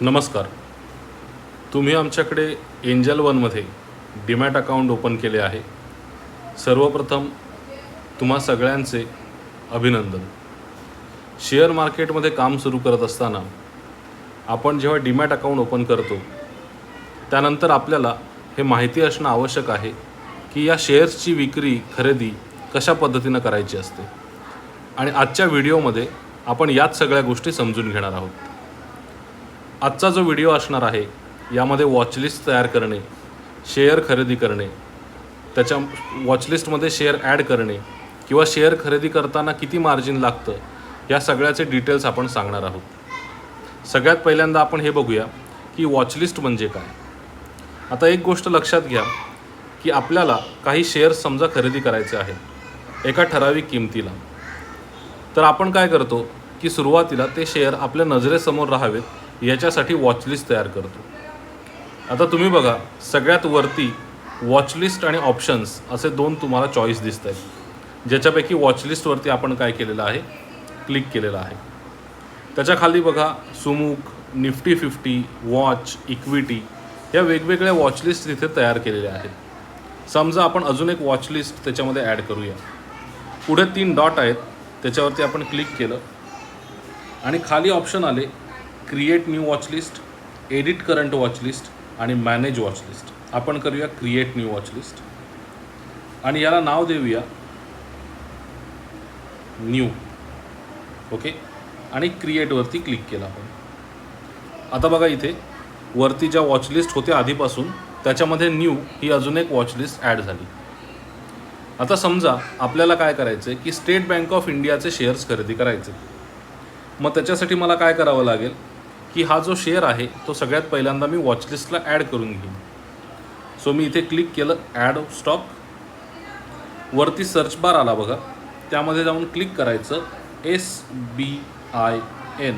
नमस्कार. तुम्ही आमच्याकडे एंजल वनमध्ये डीमॅट अकाउंट ओपन केले आहे. सर्वप्रथम तुम्हा सगळ्यांचे अभिनंदन. शेअर मार्केटमध्ये काम सुरू करत असताना आपण जेव्हा डीमॅट अकाउंट ओपन करतो त्यानंतर आपल्याला हे माहिती असणं आवश्यक आहे की या शेअर्सची विक्री खरेदी कशा पद्धतीनं करायची असते. आणि आजच्या व्हिडिओमध्ये आपण याच सगळ्या गोष्टी समजून घेणार आहोत. आजचा जो व्हिडिओ असणार आहे यामध्ये वॉचलिस्ट तयार करणे शेअर खरेदी करणे त्याच्या वॉचलिस्टमध्ये शेअर ॲड करणे किंवा शेअर खरेदी करताना किती मार्जिन लागतं या सगळ्याचे डिटेल्स आपण सांगणार आहोत. सगळ्यात पहिल्यांदा आपण हे बघूया की वॉचलिस्ट म्हणजे काय. आता एक गोष्ट लक्षात घ्या की आपल्याला काही शेअर्स समजा खरेदी करायचे आहेत एका ठराविक किमतीला. तर आपण काय करतो की सुरुवातीला ते शेअर आपल्या नजरेसमोर राहावेत याच्यासाठी वॉचलिस्ट तयार करतो. आता तुम्ही बघा सगळ्यात वरती वॉचलिस्ट आणि ऑप्शन्स असे दोन तुम्हाला चॉईस दिसत आहेत. ज्याच्यापैकी वॉचलिस्टवरती आपण काय केलेलं आहे? क्लिक केलेलं आहे. त्याच्याखाली बघा सुमुक निफ्टी फिफ्टी वॉच इक्विटी या वेगवेगळ्या वॉचलिस्ट तिथे तयार केलेल्या आहेत. समजा आपण अजून एक वॉचलिस्ट त्याच्यामध्ये ॲड करूया. पुढे तीन डॉट आहेत त्याच्यावरती आपण क्लिक केलं. आणि खाली ऑप्शन आले create new watchlist edit current watchlist आणि मॅनेज वॉचलिस्ट आपण करूया क्रिएट न्यू वॉचलिस्ट आणि याला नाव देऊया न्यू ओके आणि क्रिएटवरती क्लिक केलं आपण. आता बघा इथे वरती ज्या वॉचलिस्ट होत्या आधीपासून त्याच्यामध्ये न्यू ही अजून एक वॉचलिस्ट ॲड झाली. आता समजा आपल्याला काय करायचं आहे की स्टेट बँक ऑफ इंडियाचे शेअर्स खरेदी करायचे मग त्याच्यासाठी मला काय करावं लागेल? की हा जो शेअर आहे तो सगळ्यात पहिल्यांदा मी वॉचलिस्टला ॲड करून घेईन. सो मी इथे क्लिक केलं ॲड स्टॉक वरती सर्च बार आला बघा. त्यामध्ये जाऊन क्लिक करायचं एस बी आय एन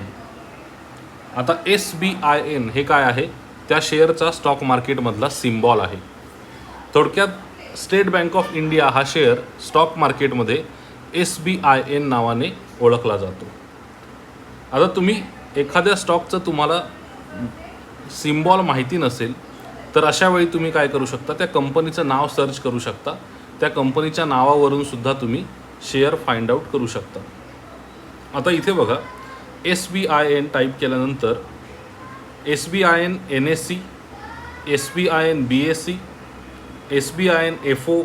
आता एस बी आय एन हे काय आहे? त्या शेअरचा स्टॉक मार्केटमधला सिम्बॉल आहे. थोडक्यात स्टेट बँक ऑफ इंडिया हा शेअर स्टॉक मार्केटमध्ये एस बी आय एन नावाने ओळखला जातो. आता तुम्ही एखाद्या स्टॉकचं तुम्हाला सिम्बॉल माहिती नसेल तर अशा वेळी तुम्ही काय करू शकता त्या कंपनीचं नाव सर्च करू शकता. त्या कंपनीच्या नावावरून सुद्धा तुम्ही शेअर फाइंड आउट करू शकता. आता इथे बघा S B I N type केल्यानंतर S B I N N S C S B I N B S C S B I N F O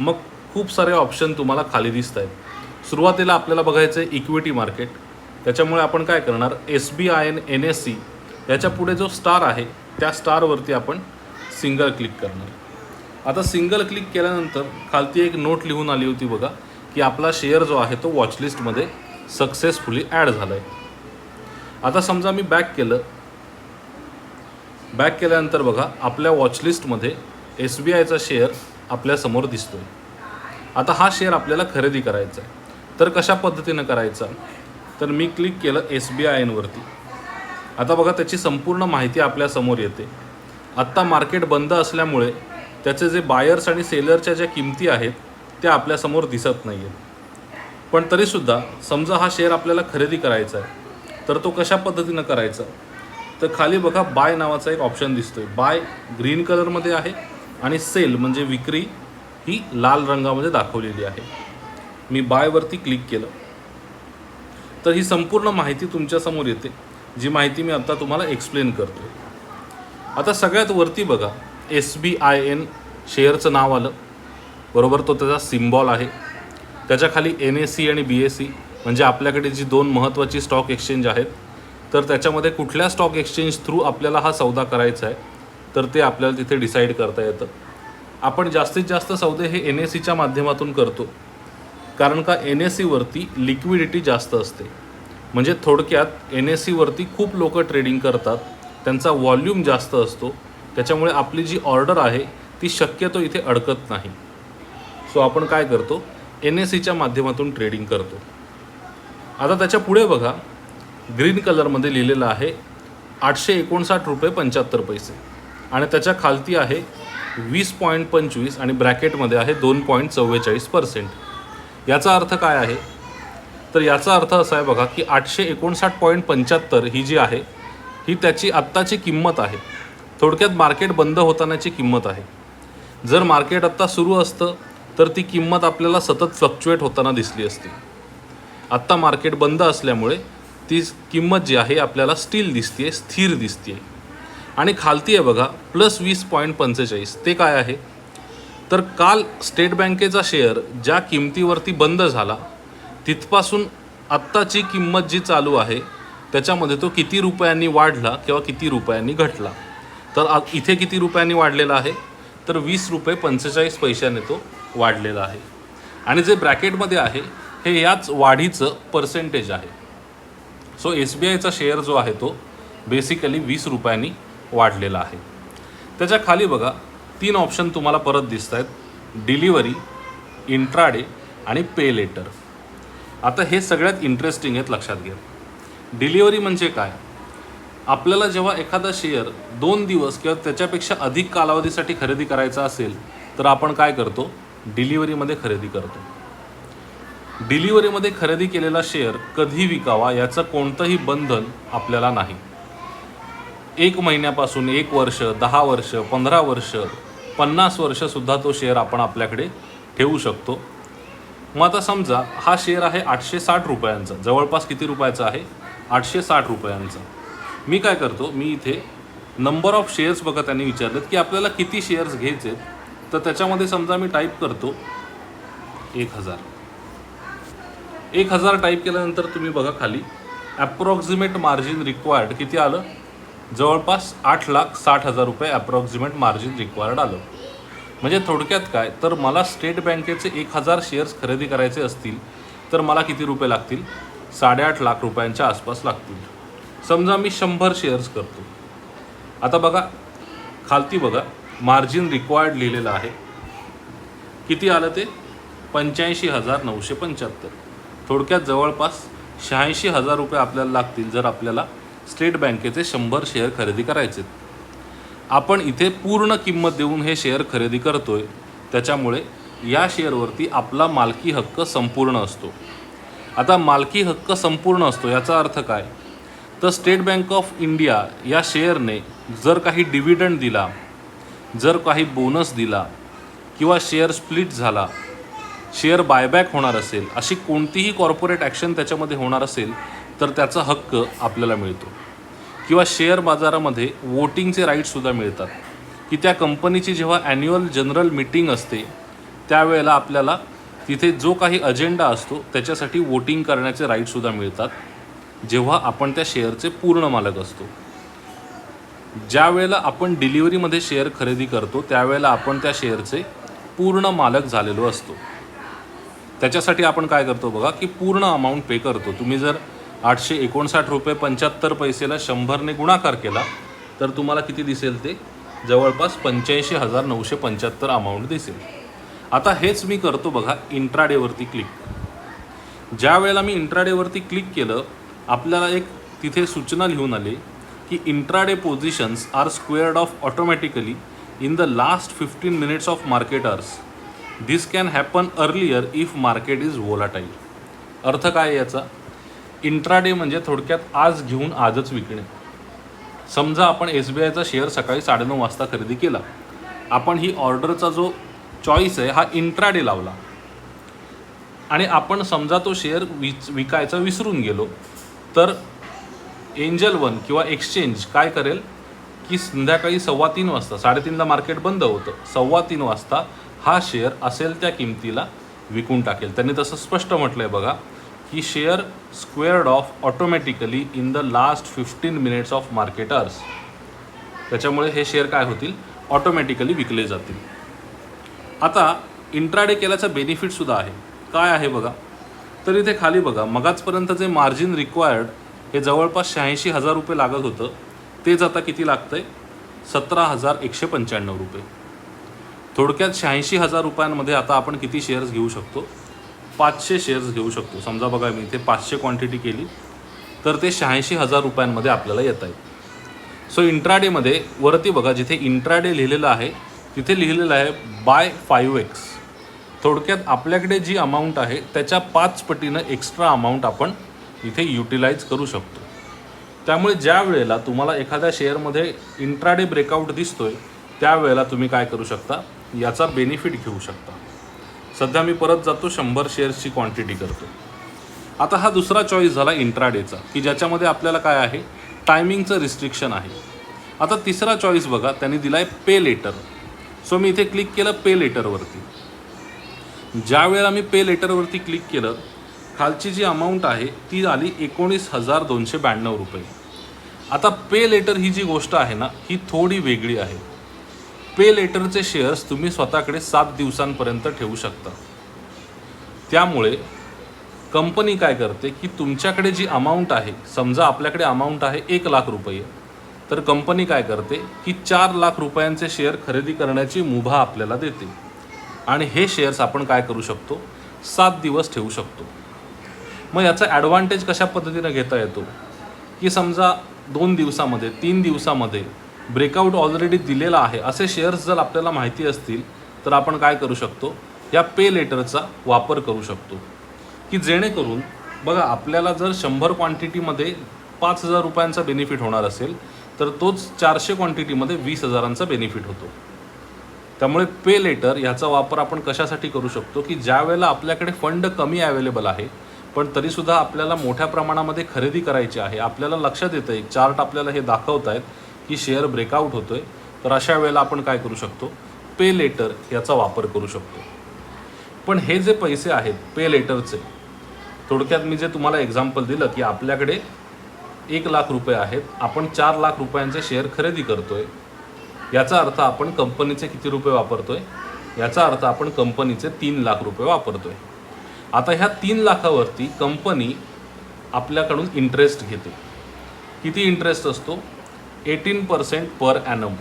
मग खूप सारे ऑप्शन तुम्हाला खाली दिसत आहेत सुरुवातीला आपल्याला बघायचं आहे इक्विटी मार्केट. त्याच्यामुळे आपण काय करणार? S B I N N S C याच्यापुढे जो स्टार आहे त्या स्टारवरती आपण सिंगल क्लिक करणार. आता सिंगल क्लिक केल्यानंतर खालती एक नोट लिहून आली होती बघा की आपला शेअर जो आहे तो वॉचलिस्टमध्ये सक्सेसफुली ॲड झाला आहे आता समजा मी बॅक केलं. बॅक केल्यानंतर बघा आपल्या वॉचलिस्टमध्ये एस बी आयचा शेअर आपल्यासमोर दिसतो आहे आता हा शेअर आपल्याला खरेदी करायचा आहे तर कशा पद्धतीनं करायचा? तर मी क्लिक केलं एस बी आय एनवरती आता बघा त्याची संपूर्ण माहिती आपल्यासमोर येते. आत्ता मार्केट बंद असल्यामुळे त्याचे जे बायर्स आणि सेलरच्या ज्या किमती आहेत त्या आपल्यासमोर दिसत नाही आहेत पण तरीसुद्धा समजा हा शेअर आपल्याला खरेदी करायचा आहे तर तो कशा पद्धतीनं करायचा? तर खाली बघा बाय नावाचा एक ऑप्शन दिसतोय. बाय ग्रीन कलरमध्ये आहे आणि सेल म्हणजे विक्री ही लाल रंगामध्ये दाखवलेली आहे. मी बायवरती क्लिक केलं. तर ही संपूर्ण माहिती तुमच्यासमोर येते. जी माहिती मी आता तुम्हाला एक्सप्लेन करतो आता सगळ्यात वरती बघा एस बी आय एन शेअरचं नाव आलं. बरोबर तो त्याचा सिम्बॉल आहे. त्याच्याखाली एन एस सी आणि बी एस सी म्हणजे आपल्याकडे जी दोन महत्त्वाची स्टॉक एक्सचेंज आहेत तर त्याच्यामध्ये कुठल्या स्टॉक एक्सचेंज थ्रू आपल्याला हा सौदा करायचा आहे तर ते आपल्याला तिथे डिसाईड करता येतं. आपण जास्तीत जास्त सौदे हे एन एस सीच्या माध्यमातून करतो. कारण का एन एस सीवरती लिक्विडिटी जास्त असते. म्हणजे थोडक्यात एन एस सीवरती खूप लोक ट्रेडिंग करतात त्यांचा व्हॉल्यूम जास्त असतो त्याच्यामुळे आपली जी ऑर्डर आहे ती शक्यतो इथे अडकत नाही. सो आपण काय करतो? एन एस सीच्या माध्यमातून ट्रेडिंग करतो. आता त्याच्या पुढे बघा. ग्रीन कलरमध्ये लिहिलेलं आहे आठशे एकोणसाठ रुपये पंच्याहत्तर पैसे. आणि त्याच्या खालती आहे वीस पॉईंट पंचवीस आणि ब्रॅकेटमध्ये आहे दोन पॉईंट चव्वेचाळीस पर्सेंट याचा अर्थ काय आहे? तर याचा अर्थ असा आहे बघा की आठशे एकोणसाठ पॉईंट पंच्याहत्तर ही जी आहे ही त्याची आत्ताची किंमत आहे. थोडक्यात मार्केट बंद होतानाची किंमत आहे. जर मार्केट आत्ता सुरू असतं तर ती किंमत आपल्याला सतत फ्लक्च्युएट होताना दिसली असती. आत्ता मार्केट बंद असल्यामुळे ती किंमत जी आहे आपल्याला स्टील दिसते स्थिर दिसते आणि खालती आहे बघा प्लस वीस पॉईंट पंचेचाळीस. ते काय आहे? तर काल स्टेट बँकेचा शेअर ज्या किमतीवरती बंद झाला तिथपासून आत्ताची किंमत जी चालू आहे त्याच्यामध्ये तो किती रुपयांनी वाढला किंवा किती रुपयांनी घटला. तर आ- इथे किती रुपयांनी वाढलेला आहे? तर वीस रुपये पंचेचाळीस पैशाने तो वाढलेला आहे. आणि जे ब्रॅकेटमध्ये आहे हे याच वाढीचं पर्सेंटेज आहे. सो एस बी आयचा शेअर जो आहे तो बेसिकली वीस रुपयांनी वाढलेला आहे. त्याच्याखाली बघा तीन ऑप्शन तुम्हाला परत दिसत आहेत डिलिव्हरी इंट्राडे आणि पे लेटर आता हे सगळ्यात इंटरेस्टिंग आहेत लक्षात घ्या. डिलिव्हरी म्हणजे काय? आपल्याला जेव्हा एखादा शेअर दोन दिवस किंवा त्याच्यापेक्षा अधिक कालावधीसाठी खरेदी करायचा असेल तर आपण काय करतो? डिलिव्हरीमध्ये खरेदी करतो. डिलिव्हरीमध्ये खरेदी केलेला शेअर कधी विकावा याचं कोणतंही बंधन आपल्याला नाही. एक महिन्यापासून एक वर्ष दहा वर्ष पंधरा वर्ष पन्नास वर्षसुद्धा तो शेअर आपण आपल्याकडे ठेवू शकतो. मग आता समजा हा शेअर आहे आठशे साठ रुपयांचा. जवळपास किती रुपयाचा आहे? आठशे साठ रुपयांचा. मी काय करतो? मी इथे नंबर ऑफ शेअर्स बघा त्यांनी विचारलेत की आपल्याला किती शेअर्स घ्यायचे तर त्याच्यामध्ये समजा मी टाईप करतो एक हजार. एक हजार टाईप केल्यानंतर तुम्ही बघा खाली ॲप्रॉक्झिमेट मार्जिन रिक्वायर्ड किती आलं? जवळपास आठ लाख साठ हजार रुपये ॲप्रॉक्झिमेट मार्जिन रिक्वायर्ड आलं. म्हणजे थोडक्यात काय? तर मला स्टेट बँकेचे एक हजार शेअर्स खरेदी करायचे असतील तर मला किती रुपये लागतील? साडेआठ लाख रुपयांच्या आसपास लागतील. समजा मी शंभर शेअर्स करतो. आता बघा खालती बघा मार्जिन रिक्वायर्ड लिहिलेलं आहे. किती आलं ते? पंच्याऐंशी हजार नऊशे पंच्याहत्तर. थोडक्यात जवळपास शहाऐंशी हजार रुपये आपल्याला लागतील जर आपल्याला स्टेट बँकेचे शंभर शेअर खरेदी करायचे. आपण इथे पूर्ण किंमत देऊन हे शेअर खरेदी करतोय. त्याच्यामुळे या शेअरवरती आपला मालकी हक्क संपूर्ण असतो. आता मालकी हक्क संपूर्ण असतो याचा अर्थ काय? तर स्टेट बँक ऑफ इंडिया या शेअरने जर काही डिव्हिडंड दिला जर काही बोनस दिला किंवा शेअर स्प्लिट झाला शेअर बायबॅक होणार असेल अशी कोणतीही कॉर्पोरेट ॲक्शन त्याच्यामध्ये होणार असेल तर त्याचा हक्क आपल्याला मिळतो. किंवा शेअर बाजारामध्ये वोटिंगचे राईट्ससुद्धा मिळतात. की त्या कंपनीची जेव्हा ॲन्युअल जनरल मीटिंग असते त्यावेळेला आपल्याला तिथे जो काही अजेंडा असतो त्याच्यासाठी वोटिंग करण्याचे राईटसुद्धा मिळतात जेव्हा आपण त्या शेअरचे पूर्ण मालक असतो. ज्या वेळेला आपण डिलिव्हरीमध्ये शेअर खरेदी करतो त्यावेळेला आपण त्या शेअरचे पूर्ण मालक झालेलो असतो. त्याच्यासाठी आपण काय करतो बघा की पूर्ण अमाऊंट पे करतो. तुम्ही जर आठशे एकोणसाठ रुपये पंच्याहत्तर पैसेला शंभरने गुणाकार केला तर तुम्हाला किती दिसेल ते? जवळपास पंच्याऐंशी हजार नऊशे पंच्याहत्तर अमाऊंट दिसेल. आता हेच मी करतो बघा इंट्राडेवरती क्लिक ज्या वेळेला मी इंट्राडेवरती क्लिक केलं आपल्याला एक तिथे सूचना लिहून आली की intraday positions are squared off automatically in the last fifteen minutes of market hours this can happen earlier if market is volatile अर्थ काय आहे याचा? इंट्राडे म्हणजे थोडक्यात आज घेऊन आजच विकणे. समजा आपण एस बी आयचा शेअर सकाळी साडेनऊ वाजता खरेदी केला. आपण ही ऑर्डरचा जो चॉईस आहे हा इंट्राडे लावला. आणि आपण समजा तो शेअर विच विकायचा विसरून गेलो तर एंजल वन किंवा एक्सचेंज काय करेल? की संध्याकाळी सव्वा तीन वाजता साडेतीनला मार्केट बंद होतं. सव्वा तीन वाजता हा शेअर असेल त्या किमतीला विकून टाकेल. त्यांनी तसं स्पष्ट म्हटलं आहे बघा. की share squared off automatically in the last fifteen minutes of market hours त्याच्यामुळे हे शेअर काय होतील? ऑटोमॅटिकली विकले जातील. आता इंट्राडे केल्याचा बेनिफिटसुद्धा आहे. काय आहे बघा? तर इथे खाली बघा मगाचपर्यंत जे मार्जिन रिक्वायर्ड हे जवळपास शहाऐंशी हजार रुपये लागत होतं. तेच आता किती लागतं आहे सतरा हजार एकशे पंच्याण्णव रुपये. थोडक्यात शहाऐंशी हजार रुपयांमध्ये आता आपण किती शेअर्स घेऊ शकतो? पाचशे शेअर्स घेऊ शकतो. समजा बघा मी इथे पाचशे क्वांटिटी केली तर ते शहाऐंशी हजार रुपयांमध्ये आपल्याला येत आहेत सो इंट्राडेमध्ये वरती बघा जिथे इंट्राडे लिहिलेलं आहे तिथे लिहिलेलं आहे बाय फाईव्ह एक्स थोडक्यात आपल्याकडे जी अमाऊंट आहे त्याच्या पाच पटीनं एक्स्ट्रा अमाऊंट आपण इथे युटिलाइज करू शकतो. त्यामुळे ज्या वेळेला तुम्हाला एखाद्या शेअरमध्ये इंट्राडे ब्रेकआउट दिसतोय त्यावेळेला तुम्ही काय करू शकता? याचा बेनिफिट घेऊ शकता. सध्या मी परत जातो शंभर शेअर्सची क्वांटिटी करतो. आता हा दुसरा चॉईस झाला इंट्राडेचा की ज्याच्यामध्ये आपल्याला काय आहे? टायमिंगचं रिस्ट्रिक्शन आहे. आता तिसरा चॉईस बघा त्यांनी दिला आहे पे लेटर सो मी इथे क्लिक केलं पे लेटरवरती ज्या वेळेला मी पे लेटरवरती क्लिक केलं खालची जी अमाऊंट आहे ती आली एकोणीस हजार दोनशे ब्याण्णव रुपये. आता पे लेटर ही जी गोष्ट आहे ना ही थोडी वेगळी आहे. पे लेटरचे शेअर्स तुम्ही स्वतःकडे सात दिवसांपर्यंत ठेवू शकता. त्यामुळे कंपनी काय करते की तुमच्याकडे जी अमाऊंट आहे समजा आपल्याकडे अमाऊंट आहे एक लाख रुपये तर कंपनी काय करते की चार लाख रुपयांचे शेअर खरेदी करण्याची मुभा आपल्याला देते. आणि हे शेअर्स आपण काय करू शकतो? सात दिवस ठेवू शकतो. मग याचा ॲडव्हान्टेज कशा पद्धतीनं घेता येतो? की समजा दोन दिवसामध्ये तीन दिवसामध्ये ब्रेकआउट ऑलरेडी दिलेला आहे. असे शेअर्स जर आपल्याला माहिती असतील तर आपण काय करू शकतो? या पे लेटरचा वापर करू शकतो. की जेणेकरून बघा आपल्याला जर शंभर क्वांटिटीमध्ये पाच हजार रुपयांचा बेनिफिट होणार असेल तर तोच चारशे क्वांटिटीमध्ये वीस हजारांचा बेनिफिट होतो. त्यामुळे पे लेटर ह्याचा वापर आपण कशासाठी करू शकतो? की ज्या वेळेला आपल्याकडे फंड कमी अवेलेबल आहे पण तरीसुद्धा आपल्याला मोठ्या प्रमाणामध्ये खरेदी करायची आहे आपल्याला लक्षात येतं एक चार्ट आपल्याला हे दाखवत आहेत की शेअर ब्रेकआउट आहे तर अशा वेळेला आपण काय करू शकतो? पे लेटर याचा वापर करू शकतो. पण हे जे पैसे आहेत पे लेटरचे थोडक्यात मी जे तुम्हाला एक्झाम्पल दिलं की आपल्याकडे एक लाख रुपये आहेत आपण चार लाख रुपयांचे शेअर खरेदी करतो आहे याचा अर्थ आपण कंपनीचे किती रुपये वापरतो आहे याचा अर्थ आपण कंपनीचे तीन लाख रुपये वापरतो आहे आता ह्या तीन लाखावरती कंपनी आपल्याकडून इंटरेस्ट घेते. किती इंटरेस्ट असतो? एटीन पर्सेंट पर ॲनम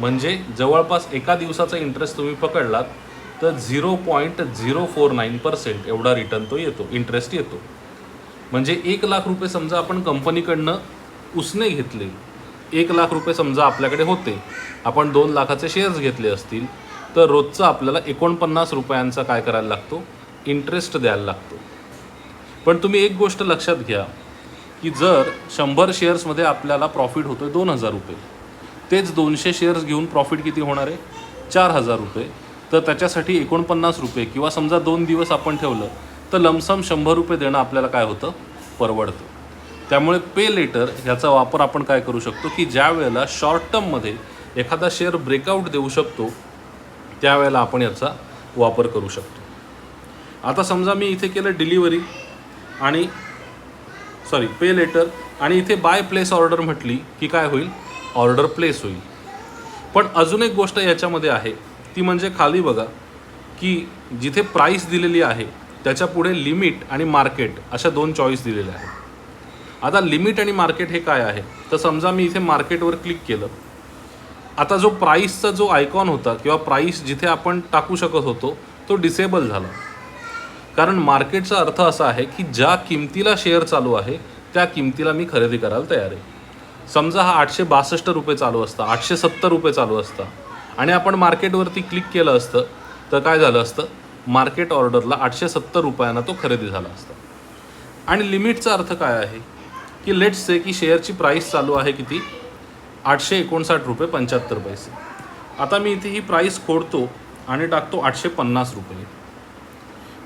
म्हणजे जवळपास एका दिवसाचा इंटरेस्ट तुम्ही पकडलात तर zero point zero four nine percent एवढा रिटर्न तो येतो इंटरेस्ट येतो. म्हणजे एक लाख रुपये समजा आपण कंपनीकडनं उसने घेतले एक लाख रुपये समजा आपल्याकडे होते आपण दोन लाखाचे शेअर्स घेतले असतील तर रोजचा आपल्याला एकोणपन्नास रुपयांचा काय करायला लागतो? इंटरेस्ट द्यायला लागतो. पण तुम्ही एक गोष्ट लक्षात घ्या की जर शंभर शेअर्समध्ये आपल्याला प्रॉफिट होतो आहे दोन हजार रुपये तेच दोनशे शेअर्स घेऊन प्रॉफिट किती होणार आहे? चार हजार रुपये. तर त्याच्यासाठी एकोणपन्नास रुपये किंवा समजा दोन दिवस आपण ठेवलं तर लमसम शंभर रुपये देणं आपल्याला काय होतं? परवडतं. त्यामुळे पे लेटर ह्याचा वापर आपण काय करू शकतो? की ज्या वेळेला शॉर्ट टर्ममध्ये एखादा शेअर ब्रेकआउट देऊ शकतो त्यावेळेला आपण याचा वापर करू शकतो. आता समजा मी इथे केलं डिलिव्हरी आणि सॉरी पे लेटर आणि इथे बाय प्लेस ऑर्डर म्हटली की काय होईल? ऑर्डर प्लेस होईल. पण अजून एक गोष्ट याच्यामध्ये आहे. ती म्हणजे खाली बघा की जिथे प्राईस दिलेली आहे त्याच्या पुढे लिमिट आणि मार्केट अशा दोन चॉईस दिलेल्या आहेत. आता लिमिट आणि मार्केट हे काय आहे? तर समजा मी इथे मार्केटवर क्लिक केलं. आता जो प्राईसचा जो आयकॉन होता किंवा प्राईस जिथे आपण टाकू शकत होतो तो डिसेबल झाला. कारण मार्केटचा अर्थ असा आहे की ज्या किमतीला शेअर चालू आहे त्या किमतीला मी खरेदी करायला तयार आहे. समजा हा आठशे बासष्ट रुपये चालू असता आठशे सत्तर रुपये चालू असता आणि आपण मार्केटवरती क्लिक केलं असतं तर काय झालं असतं? मार्केट ऑर्डरला आठशे सत्तर रुपयांना तो खरेदी झाला असता. आणि लिमिटचा अर्थ काय आहे? की लेट्स से की शेअरची प्राईस चालू आहे किती? आठशे एकोणसाठ रुपये पंच्याहत्तर पैसे. आता मी इथे ही प्राईस खोडतो आणि टाकतो आठशे पन्नास रुपये.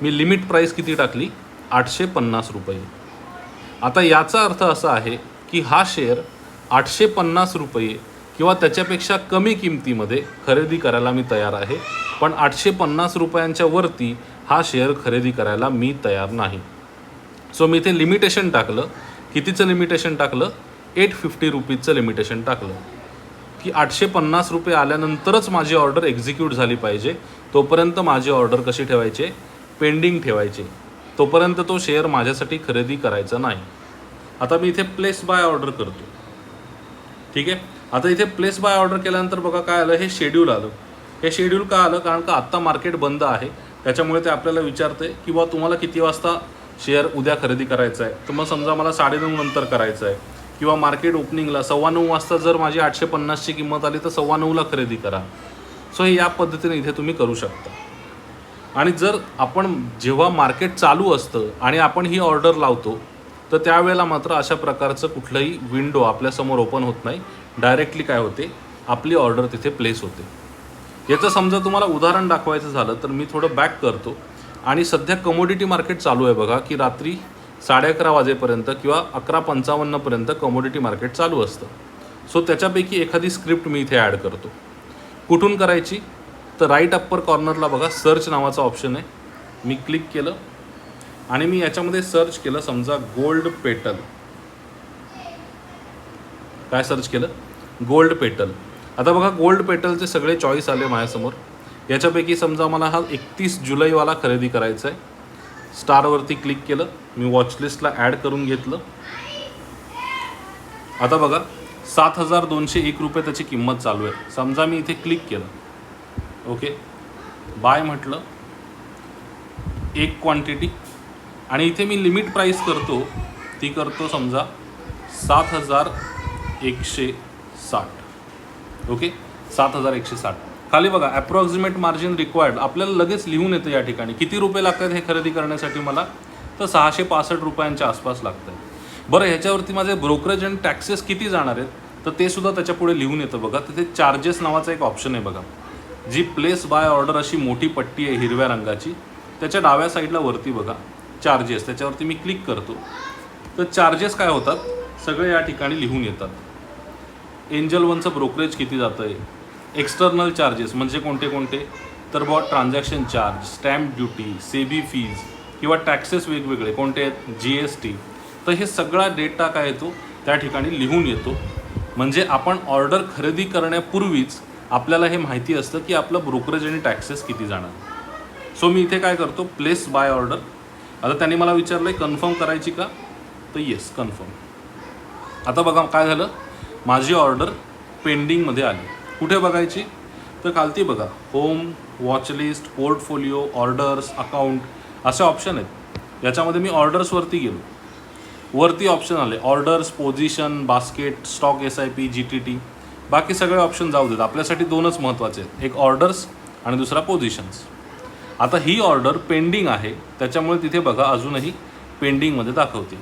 मी लिमिट प्राईस किती टाकली? आठशे पन्नास रुपये. आता याचा अर्थ असा आहे की हा शेअर आठशे पन्नास रुपये किंवा त्याच्यापेक्षा कमी किमतीमध्ये खरेदी करायला मी तयार आहे पण आठशे पन्नास रुपयांच्या वरती हा शेअर खरेदी करायला मी तयार नाही. सो मी इथे लिमिटेशन टाकलं. कितीचं लिमिटेशन टाकलं? एट फिफ्टी रुपीजचं लिमिटेशन टाकलं. की आठशे पन्नास रुपये आल्यानंतरच माझी ऑर्डर एक्झिक्यूट झाली पाहिजे तोपर्यंत माझी ऑर्डर कशी ठेवायचे? पेंडिंग ठेवायचे. तोपर्यंत तो शेअर माझ्यासाठी खरेदी करायचा नाही. आता मी इथे प्लेस बाय ऑर्डर करतो. ठीक आहे? आता इथे प्लेस बाय ऑर्डर केल्यानंतर बघा काय आलं? हे शेड्यूल आलं. हे शेड्यूल का आलं? कारण का आत्ता मार्केट बंद आहे. त्याच्यामुळे ते आपल्याला विचारते की बा तुम्हाला किती वाजता शेअर उद्या खरेदी करायचं आहे? तर मग समजा मला साडेनऊ नंतर करायचं आहे. किंवा मार्केट ओपनिंगला सव्वा नऊ वाजता जर माझी आठशे पन्नासची किंमत आली तर सव्वा नऊला खरेदी करा. सो हे या पद्धतीने इथे तुम्ही करू शकता. आणि जर आपण जेव्हा मार्केट चालू असतं आणि आपण ही ऑर्डर लावतो तर त्यावेळेला मात्र अशा प्रकारचं कुठलंही विंडो आपल्यासमोर ओपन होत नाही. डायरेक्टली काय होते? आपली ऑर्डर तिथे प्लेस होते. याचं समजा तुम्हाला उदाहरण दाखवायचं झालं तर मी थोडं बॅक करतो. आणि सध्या कमोडिटी मार्केट चालू आहे बघा की रात्री साडे अकरा वाजेपर्यंत किंवा अकरा पंचावन्नपर्यंत कमोडिटी मार्केट चालू असतं. सो त्याच्यापैकी एखादी स्क्रिप्ट मी इथे ॲड करतो. कुठून करायची? तर राईट अप्पर कॉर्नरला बघा सर्च नावाचं ऑप्शन आहे. मी क्लिक केलं आणि मी याच्यामध्ये सर्च केलं समजा गोल्ड पेटल काय सर्च केलं? गोल्ड पेटल आता बघा गोल्ड पेटलचे सगळे चॉईस आले माझ्यासमोर. याच्यापैकी समजा मला हा एकतीस जुलैवाला खरेदी करायचा आहे. स्टारवरती क्लिक केलं. मी वॉचलिस्टला ॲड करून घेतलं. आता बघा सात हजार दोनशे एक रुपये त्याची किंमत चालू आहे. समजा मी इथे क्लिक केलं. ओके? बाय म्हटलं एक क्वांटिटी आणि इथे मी लिमिट प्राईस करतो ती करतो समजा सात हजार एकशे साठ. ओके? सात हजार एकशे साठ. खाली बघा ॲप्रॉक्सिमेट मार्जिन रिक्वायर्ड आपल्याला लगेच लिहून येतं या ठिकाणी. किती रुपये लागतात हे खरेदी करण्यासाठी मला? तर सहाशे पासष्ट रुपयांच्या आसपास लागत आहे बरं ह्याच्यावरती माझे ब्रोकरेज आणि टॅक्सेस किती जाणार आहेत? तर ते सुद्धा त्याच्यापुढे लिहून येतं बघा. तिथे चार्जेस नावाचा एक ऑप्शन आहे बघा. जी प्लेस बाय ऑर्डर अशी मोठी पट्टी आहे हिरव्या रंगाची त्याच्या डाव्या साईडला वरती बघा चार्जेस त्याच्यावरती मी क्लिक करतो. तर चार्जेस काय होतात? सगळे या ठिकाणी लिहून येतात. एंजल वनचं ब्रोकरेज किती जातं आहे एक्सटर्नल चार्जेस म्हणजे कोणते कोणते? तर बॉ transaction charge stamp duty SEBI fees किंवा टॅक्सेस वेगवेगळे कोणते आहेत? जी एस टी तर हे सगळा डेटा काय येतो? त्या ठिकाणी लिहून येतो. म्हणजे आपण ऑर्डर खरेदी करण्यापूर्वीच आपल्याला हे माहिती असतं की आपलं ब्रोकरेज आणि टॅक्सेस किती जाणार. सो मी इथे काय करतो प्लेस बाय ऑर्डर आता त्यांनी मला विचारलं आहे कन्फर्म करायची का? तर येस कन्फर्म आता बघा काय झालं? माझी ऑर्डर पेंडिंगमध्ये आली. कुठे बघायची? तर खालती बघा home watchlist portfolio orders account असे ऑप्शन आहेत. याच्यामध्ये मी ऑर्डर्सवरती गेलो. वरती ऑप्शन आले. Orders position basket stock S I P G T T बाकी सगळे ऑप्शन जाऊ देत. आपल्यासाठी दोनच महत्त्वाचे आहेत. एक ऑर्डर्स आणि दुसरा पोझिशन्स आता ही ऑर्डर पेंडिंग आहे. त्याच्यामुळे तिथे बघा अजूनही पेंडिंगमध्ये दाखवते.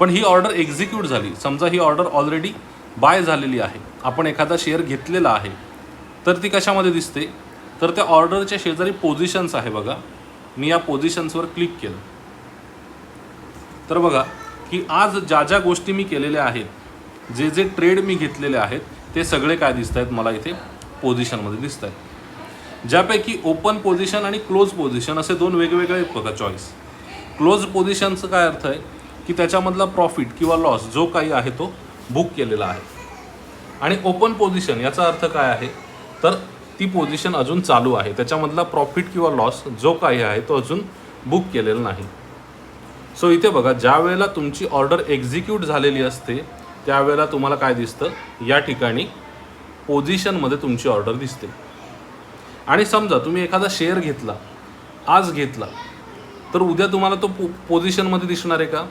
पण ही ऑर्डर एक्झिक्यूट झाली. समजा ही ऑर्डर ऑलरेडी बाय झालेली आहे. आपण एखादा शेअर घेतलेला आहे. तर ती कशामध्ये दिसते? तर त्या ऑर्डरच्या शेजारी पोझिशन्स आहे बघा. मी या पोझिशन्सवर क्लिक केलं. तर बघा की आज ज्या ज्या गोष्टी मी केलेल्या आहेत जे जे ट्रेड मी घेतलेले आहेत ते सगळे काय दिसत आहेत मला इथे पोझिशनमध्ये दिसत आहेत ज्यापैकी ओपन पोझिशन आणि क्लोज पोझिशन असे दोन वेगवेगळे आहेत बघा चॉईस क्लोज पोझिशनचं काय अर्थ आहे? की त्याच्यामधला प्रॉफिट किंवा लॉस जो काही आहे तो बुक केलेला आहे. आणि ओपन पोझिशन याचा अर्थ काय आहे? तर ती पोझिशन अजून चालू आहे. त्याच्यामधला प्रॉफिट किंवा लॉस जो काही आहे तो अजून बुक केलेला नाही. सो इथे बघा ज्या वेळेला तुमची ऑर्डर एक्झिक्यूट झालेली असते त्यावेळेला तुम्हाला काय दिसतं? या ठिकाणी पोझिशनमध्ये तुमची ऑर्डर दिसते. आणि समजा तुम्ही एखादा शेअर घेतला आज घेतला तर उद्या तुम्हाला तो पो पोझिशनमध्ये दिसणार आहे का?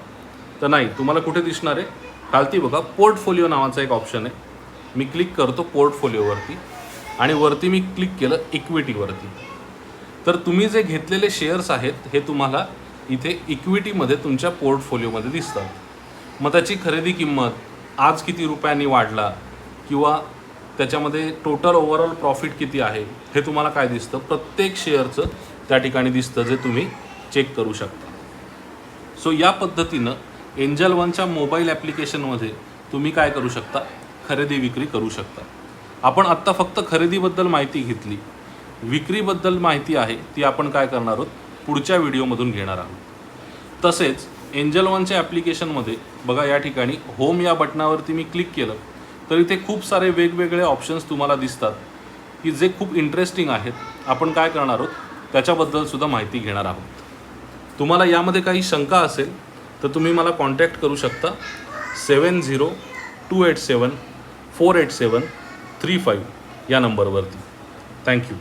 तर नाही तुम्हाला कुठे दिसणार आहे? खालती बघा पोर्टफोलिओ नावाचा एक ऑप्शन आहे. मी क्लिक करतो पोर्टफोलिओवरती आणि वरती मी क्लिक केलं इक्विटीवरती. तर तुम्ही जे घेतलेले शेअर्स आहेत हे तुम्हाला इथे इक्विटीमध्ये तुमच्या पोर्टफोलिओमध्ये दिसतात. मग त्याची खरेदी किंमत आज किती रुपयांनी वाढला किंवा त्याच्यामध्ये टोटल ओव्हरऑल प्रॉफिट किती आहे हे तुम्हाला काय दिसतं? प्रत्येक शेअरचं त्या ठिकाणी दिसतं जे तुम्ही चेक करू शकता. सो या पद्धतीनं एंजल वनच्या मोबाईल ॲप्लिकेशनमध्ये तुम्ही काय करू शकता? खरेदी विक्री करू शकता. आपण आत्ता फक्त खरेदीबद्दल माहिती घेतली. विक्रीबद्दल माहिती आहे ती आपण काय करणार आहोत? पुढच्या व्हिडिओमधून घेणार आहोत. तसेच एंजल वनच्या ॲप्लिकेशनमध्ये बघा या ठिकाणी होम या बटनावरती मी क्लिक केलं तर इथे खूप सारे वेगवेगळे ऑप्शन्स तुम्हाला दिसतात की जे खूप इंटरेस्टिंग आहेत. आपण काय करणार आहोत? त्याच्याबद्दलसुद्धा माहिती घेणार आहोत. तुम्हाला यामध्ये काही शंका असेल तर तुम्ही मला कॉन्टॅक्ट करू शकता. Seven zero two eight seven four eight seven three five या नंबरवरती थँक्यू